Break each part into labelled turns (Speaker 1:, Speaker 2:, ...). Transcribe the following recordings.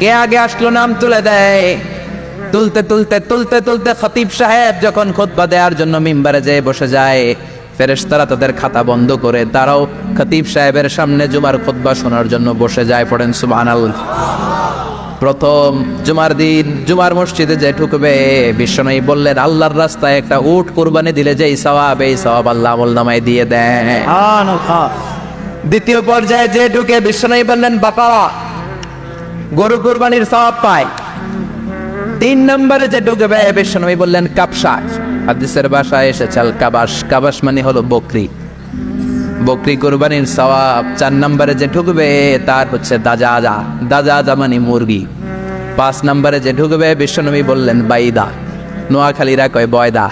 Speaker 1: কে আগে আসলো নাম তুলে দেয়। তুলতে তুলতে তুলতে তুলতে খতিব সাহেব যখন খুতবা দেওয়ার জন্য মিম্বারে যেয়ে বসে যায় ফেরেশতারা তাদের খাতা বন্ধ করে তারাও খতিব সাহেবের সামনে জুমার খুতবা শোনার জন্য বসে যায় পড়েন সুবহানাল্লাহ। প্রথম জুমার দিন জুমার মসজিদে যে ঢুকবে বিশ্বনয়ী বললেন আল্লাহর রাস্তায় একটা উট কোরবানি দিলে যেই সওয়াব এই সওয়াব আল্লাহ আমল নামায় দিয়ে দেয় দ্বিতীয় পর্যায়ে যে ঢুকে বিশ্বনয়ী বললেন বাবা গরু কোরবানির সওয়াব পায়। তিন নম্বরে যে ঢুকবে বিশ্বনবী বললেন কাপসা হাদিসের ভাষায় এসেছে, আল কাবাস কাবাস মানে হলো বকরি। বকরি কোরবানির সওয়াব চার নম্বরে যে ঢুকবে, তার হচ্ছে দাজা দাজা মানে মুরগি। পাঁচ নম্বরে যে ঢুকবে বিশ্বনবী বললেন, বাইদা। নোয়াখালীরা কয় বয়দা,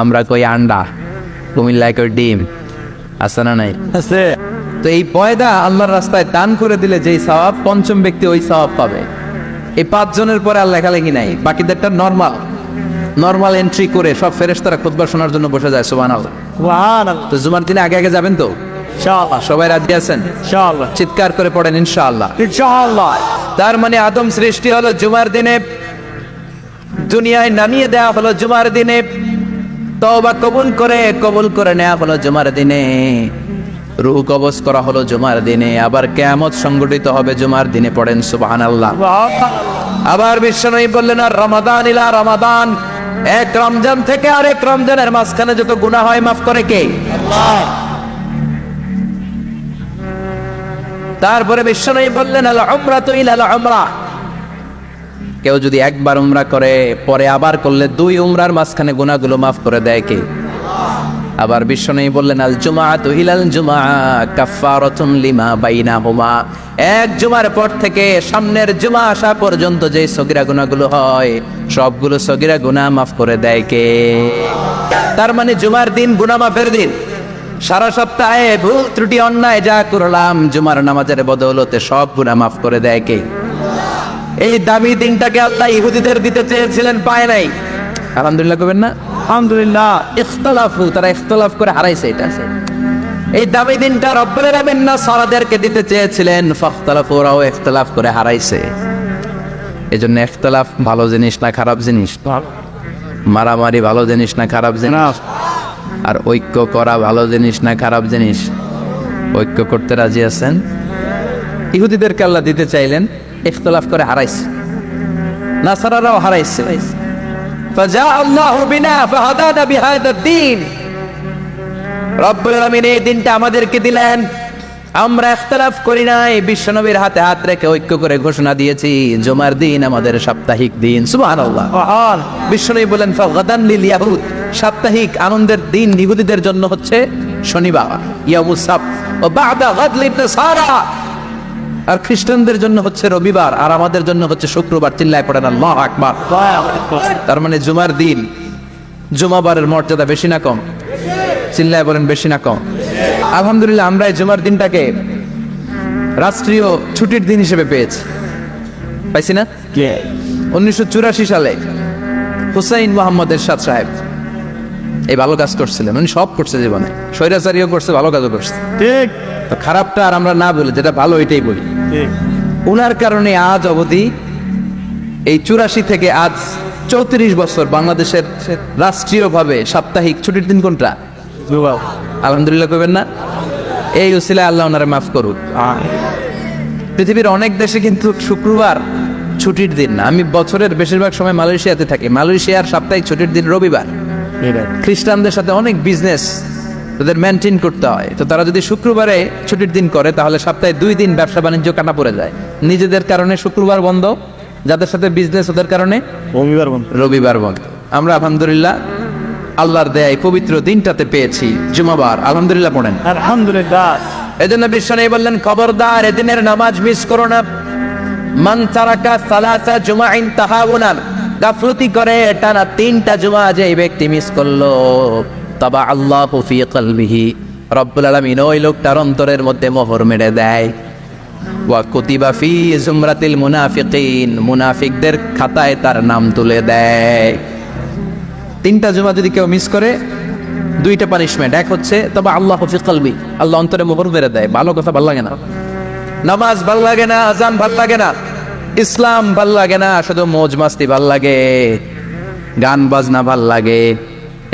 Speaker 1: আমরা কই আন্ডা। কুমিল্লায় কই ডিম। আছে না নাই? তো এই পয়দা আল্লাহর রাস্তায় দান করে দিলে যেই সওয়াব পঞ্চম ব্যক্তি ওই সওয়াব পাবে। এই পাঁচ জনের পরে আর লেখালেখি নাই বাকিদেরটা নর্মাল নর্মাল এন্ট্রি করে সব ফেরেশতারা খুতবা শোনার জন্য বসে যায় সুবহানাল্লাহ। তো জুমার দিনে আগে আগে যাবেন তো? সবাই রাজি আছেন? চিৎকার করে পড়েন ইনশাআল্লাহ। তার মানে আদম সৃষ্টি হলো জুমার দিনে দুনিয়ায় নামিয়ে দেওয়া হলো জুমার দিনে তওবা কবুল করে কবুল করে নেওয়া হলো জুমার দিনে। রুহ কবজ করা হলো জুমার দিনে আবার কেয়ামত সংগঠিত হবে জুমার দিনে পড়েন সুবহানাল্লাহ। আবার বিশ্বনবী বললেন আর রমাদান ইলা রমাদান। এক রমজান থেকে আরেক রমজানের মাঝখানে যত গুনাহ হয় মাফ করে কে? তারপরে বিশ্বনবী বললেন আল উমরা তো ইলাল উমরা। কেউ যদি একবার উমরা করে পরে আবার করলে দুই উমরার মাঝখানে গুনাহগুলো মাফ করে দেয় কে? আবার বিশ্বনবী বললেন, আল জুমাআতু ইলাল জুমা কাফফারাতুন লিমা বাইনাহুমা। এক জুমার পর থেকে সামনের জুমা আসা পর্যন্ত যে সগিরা গুনাহগুলো হয়, সবগুলো সগিরা গুনাহ মাফ করে দেয় কে? তার মানে জুমার দিন গুনাহ মাফের দিন। সারা সপ্তাহে ভুল ত্রুটি, অন্যায় যা করলাম, জুমার নামাজের বদৌলতে সব গুনাহ মাফ করে দেয় কে? এই দামি দিনটাকে আল্লাহ ইহুদিদের দিতে চেয়েছিলেন, পায় নাই। আলহামদুলিল্লাহ করবেন না?
Speaker 2: আলহামদুলিল্লাহ
Speaker 1: ইখতলাফু তারা ইখতলাফ করে হারাইছে এটা এই দামি দিনটা রব্বুল আলামিন না সারাদেরকে দিতে চেয়েছিলেন ফাখতালাফু ওরাও ইখতলাফ করে হারাইছে। এজন্য ইখতলাফ ভালো জিনিস না খারাপ জিনিস? মারামারি ভালো জিনিস না খারাপ জিনিস? আর ঐক্য করা ভালো জিনিস না খারাপ জিনিস? ঐক্য করতে রাজি আছেন? ইহুদিদেরকে আল্লাহ দিতে চাইলেন ইখতলাফ করে হারাইছে। নাসারারাও হারাইছে। فجاء الله بنا فهدانا بهذا الدين রব্বুল আলামিন এই দিনটা আমাদেরকে দিলেন আমরা ইখতিলাফ করি নাই বিশ্বনবীর হাতে হাত রেখে ঐক্য করে ঘোষণা দিয়েছি জুমার দিন আমাদের সাপ্তাহিক দিন সুবহানাল্লাহ বিশ্বনবী বলেন ফাগাদান লিল ইয়াহুদ সাপ্তাহিক আনন্দের দিন ইহুদিদের জন্য হচ্ছে শনিবার ইয়ামুস সাbt ও বাদা গাদ লিন নাসারা আর খ্রিস্টানদের জন্য হচ্ছে রবিবার আর আমাদের জন্য হচ্ছে শুক্রবার। চিল্লায় পড়েন আল্লাহ আকবার। তার মানে জুমার দিন জুমাবারের মর্যাদা বেশি না কম। চিল্লায় বলেন বেশি না কম। আলহামদুলিল্লাহ আমরা এই জুমার দিনটাকে রাষ্ট্রীয় ছুটির দিন হিসেবে পেয়েছি। পাইছি না? উনিশশো চুরাশি সালে হুসাইন মোহাম্মদ এরশাদ সাহেব এই ভালো কাজ করছিলেন। উনি সব করছে জীবনে। স্বৈরাচারীও করছে ভালো কাজও করছে।
Speaker 2: ঠিক।
Speaker 1: তো খারাপটা আর আমরা না বলি যেটা ভালো এটাই বলি। উনার কারণে আজ অবধি এই চুরাশি থেকে আজ চৌত্রিশ বছর বাংলাদেশের রাষ্ট্রীয়ভাবে সাপ্তাহিক ছুটির দিন কোনটা? আলহামদুলিল্লাহ কবেন না? এই উসিলা আল্লাহ ওনারা মাফ করুক। পৃথিবীর অনেক দেশে কিন্তু শুক্রবার ছুটির দিন না। আমি বছরের বেশিরভাগ সময় মালয়েশিয়াতে থাকি। মালয়েশিয়ার সাপ্তাহিক ছুটির দিন রবিবার। খ্রিস্টানদের সাথে অনেক বিজনেস তাদের মেনটেন করতে হয়। তো তারা যদি শুক্রবারে ছুটির দিন করে তাহলে সপ্তাহে দুই দিন ব্যবসা বাণিজ্য কাটা পড়ে যায়। নিজেদের কারণে শুক্রবার বন্ধ যাদের সাথে বিজনেস ওদের কারণে
Speaker 2: রবিবার বন্ধ।
Speaker 1: রবিবার বন্ধ। আমরা আলহামদুলিল্লাহ আল্লাহর দেয় পবিত্র দিনটাতে পেয়েছি জুমাবার। আলহামদুলিল্লাহ পড়েন।
Speaker 2: আলহামদুলিল্লাহ।
Speaker 1: এজন্য বিশ্বনবী বললেন খবরদার এদিনের নামাজ মিস করো না। মান তারাকা সালাসা জুমাইন তাহাউনান গাফলতি করে টানা তিনটা জুমা যে ব্যক্তি মিস করল। তবা আল্লাহ ফি কলবিহি। রব্বুল আলামিন ওই লোকটার অন্তরের মধ্যে মোহর মেরে দেয়। ওয়া কুতিবা ফি জুমরাতিল মুনাফিকিন, মুনাফিকদের খাতায় তার নাম তুলে দেয়। তিনটা জুমা যদি কেউ মিস করে, দুইটা পানিশমেন্ট এক হচ্ছে তবে আল্লাহ ফি কলবি, আল্লাহ অন্তরে মোহর মেরে দেয়। ভালো কথা, ভালো লাগে না। নামাজ ভালো লাগে না, আজান ভালো লাগে না, ইসলাম ভালো লাগে না, শুধু মৌজ মাস্তি ভালো লাগে গান বাজনা ভালো লাগে,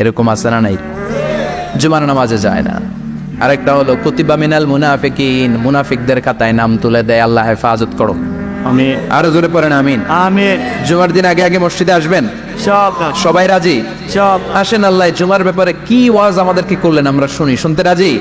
Speaker 1: এরকম আছে না নাই? জুমার নামাজে যায় না। আরেকটা হলো কুতিবা মিনাল মুনাফিকিন মুনাফিকদের খাতায় নাম তুলে দেয় আল্লাহ হেফাজত করো।
Speaker 2: আমি
Speaker 1: আরও জোরে পড়েন আমিন।
Speaker 2: আমি
Speaker 1: জুমার দিন আগে আগে মসজিদে আসবেন?
Speaker 2: সব
Speaker 1: সবাই রাজি?
Speaker 2: সব
Speaker 1: আসেন আল্লাহ জুমার ব্যাপারে কি ওয়াজ আমাদেরকে করলেন আমরা শুনি। শুনতে রাজি?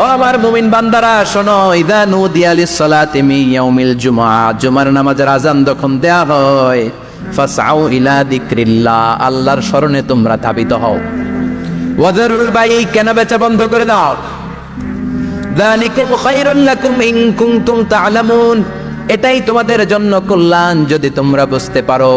Speaker 1: ও আমার মুমিন বান্দারা, শোনো, ইদা নুদিয়া লিস-সালাতি মিন ইয়াউমিল জুমআ জুমার নামাজের আজান যখন দেয়া হয়, ফাসআউ ইলা যিকরিল্লাহ আল্লাহর স্মরণে তোমরা ধাবিত হও। ওয়াজারুল বাই কেন বেচা বন্ধ করে দাও? যালিকুম খায়রুল লাকুম ইন কুনতুম তা'লামুন এটাই তোমাদের জন্য কল্যাণ যদি তোমরা বুঝতে পারো।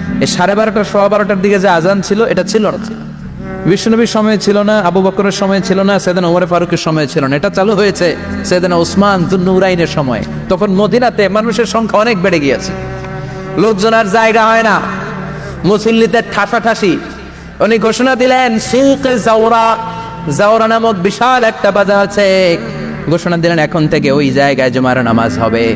Speaker 1: এই সাড়ে বারোটা সোয়া বারোটার দিকে যে আজান ছিল, এটা ছিল না। বিষ্ণুনবীর সময় ছিল না, আবু বকরের সময় ছিল না, সেদিন ওমর ফারুকের সময় ছিল না। এটা চালু হয়েছে সেদিন ওসমান দুন্নুরাইনের সময়। তখন মদিনাতে মানুষের সংখ্যা অনেক বেড়ে গিয়েছে। লোকজন আর জায়গা হয় না। মুসল্লিতে ঠাসাঠাসি। উনি ঘোষণা দিলেন সুকে জাওরা। জাওরা নামক বিশাল একটা বাজার আছে। ঘোষণা দিলেন, এখন থেকে ওই জায়গায় জুমার নামাজ হবে।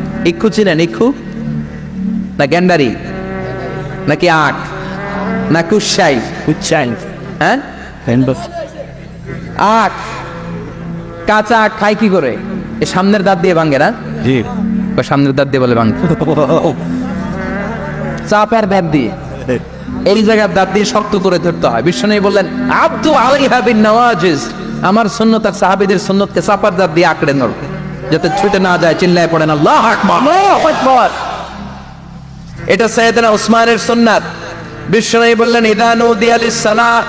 Speaker 1: ইক্ষু চিনেন ইক্ষু না গ্যান্ডারি? নাকি আখ না কুসাই হ্যাঁ? আখ কাঁচা আখ খায় কি করে? এ সামনের দাঁত দিয়ে ভাঙে না?
Speaker 2: জি।
Speaker 1: বা সামনের দাঁত দিয়ে বলে ভাঙে। চাপের দাঁত দিয়ে। এই জায়গার দাঁত দিয়ে শক্ত করে ধরতে হয়। বিষ্ণু বললেন আব্দু আলাইহা বিন নওয়াজিজ আমার সুন্নত আর সাহাবীদের সুন্নতকে চাপার দাঁত দিয়ে আঁকড়ে ধর। যাতে ছুটে না যায় চিল্লায় পড়েন আল্লাহ আকবার! এটা সাইয়েদনা উসমানের সুন্নাত। বিষ্ণু বললেন ইদা নুদিয়া লিস-সালাহ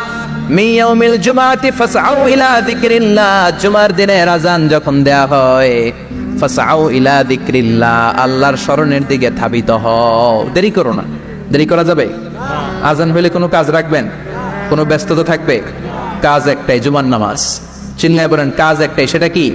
Speaker 1: মিন ইয়াউমিল জুমআতি ফাসআউ ইলা যিকরিল্লাহ। জুমার দিনে আজান যখন দেয়া হয় ফাসাউ ইলা দিক্রিল্লাহ আল্লাহর স্মরণের দিকে ধাবিত হও। দেরি করো না। দেরি করা যাবে? আজান হলে কোনো কাজ রাখবেন? কোনো ব্যস্ততা থাকবে? কাজ একটাই জুমার নামাজ। চিল্লায় বলেন কাজ একটাই সেটা কি?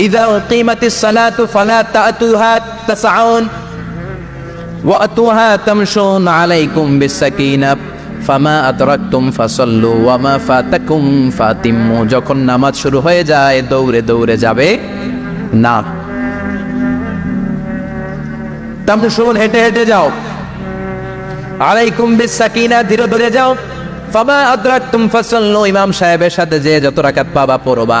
Speaker 1: ইদা উকিমাতিস সালাতু ফালা তাতুহা তাসআউন وأتوها تمشون عليكم بالسكينة ফামা আতরাকতুম ফাসাল্লু ওয়ামা ফাতাকুম ফাতিম্মু যখন নামাজ শুরু হয়ে যায় দৌড়ে দৌড়ে যাবে না তামশুন হেঁটে হেঁটে যাও আলাইকুম বিসাকিনা ধীরে ধীরে যাও ফামা আদরাকতুম ফাসাল্লু ইমাম সাহেবের সাথে যে যত রাকাত পাবা পড়বা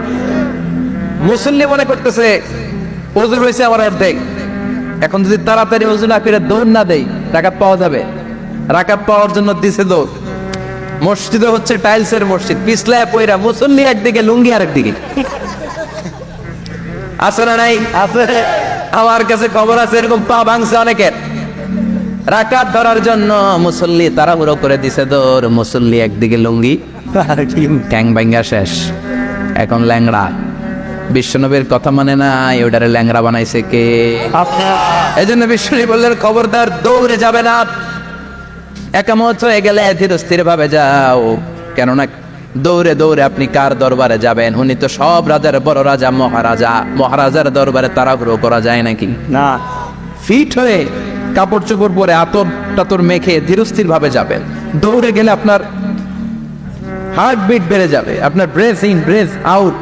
Speaker 1: মুসল্লি মনে করতেছে অজু হয়েছে আমার অর্ধেক। এখন যদি তাড়াতাড়ি অজু না ফিরে দৌড় না দেই রাকাত পাওয়া যাবে। রাকাত পাওয়ার জন্য দিছে দৌড়। মসজিদে হচ্ছে টাইলসের মসজিদ পিছলায় পয়রা মুসল্লি একদিকে লুঙ্গি আর একদিকে আছে না নাই? আছে। আমার কাছে খবর আছে এরকম পা ভাঙছে অনেকের। রাকাত ধরার জন্য মুসল্লি তাড়াহুড়ো করে দিছে দৌড়। মুসল্লি একদিকে লুঙ্গি ট্যাং ব্যাঙ্গা শেষ। এখন ল্যাংড়া। বিশ্বনবীর কথা মানে নাই ওটারে ল্যাংরা বানাইছে কে? এই জন্য বললেন খবরদার দৌড়ে যাবে না। একামত হয়ে গেলে ধীর স্থির ভাবে যাও। কেননা দৌড়ে দৌড়ে আপনি কার দরবারে যাবেন? উনি তো সব রাজার বড় রাজা মহারাজা। মহারাজার দরবারে তারা তাড়াহুড়ো করা যায় নাকি?
Speaker 2: না।
Speaker 1: ফিট হয়ে কাপড় চোপড় পরে আতর টাতর মেখে ধীরস্থির ভাবে যাবেন। দৌড়ে গেলে আপনার হার্ট বিট বেড়ে যাবে। আপনার ব্রেথ ইন ব্রেথ আউট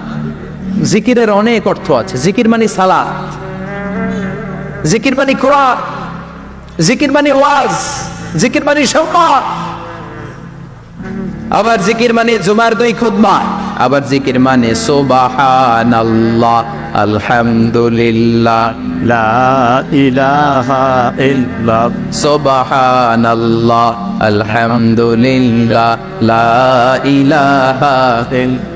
Speaker 1: জিকিরের অনেক অর্থ আছে। জিকির মানে সালা জিকির মানে কোরআন। জিকির মানে ওয়াজ। জিকির মানে সংবাদ আবার জিকির মানে জুমার দুই খুতবা। আবার জিকির মানে সুবহানাল্লাহ, আলহামদুলিল্লাহ,
Speaker 2: লা ইলাহা ইল্লাল্লাহ,
Speaker 1: সুবহানাল্লাহ, আলহামদুলিল্লাহ, লা ইলাহা লা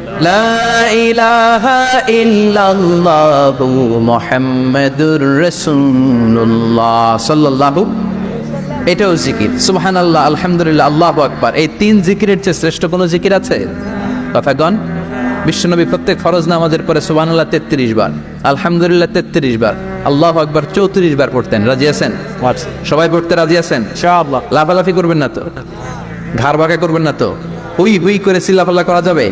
Speaker 1: এটাও জিকির। সুহান আল্লাহ আলহামদুলিল্লাহ আল্লাহ আকবার। এই তিন জিকিরের চেয়ে শ্রেষ্ঠ কোনো জিকির আছে? কথাগণ বিশ্বনবী প্রত্যেক ফরজ নামাজের পরে সুবহানাল্লাহ তেত্রিশ বার আলহামদুলিল্লাহ তেত্রিশ বার আল্লাহু আকবার চৌত্রিশ বার পড়তেন। রাজি আছেন?
Speaker 2: আচ্ছা।
Speaker 1: সবাই পড়তে রাজি আছেন? লাফালাফি করবেন না তো? ঘাড় বাঁকা করবেন না তো? হুই হুই করে সিল্লাফাল্লা করা যাবে?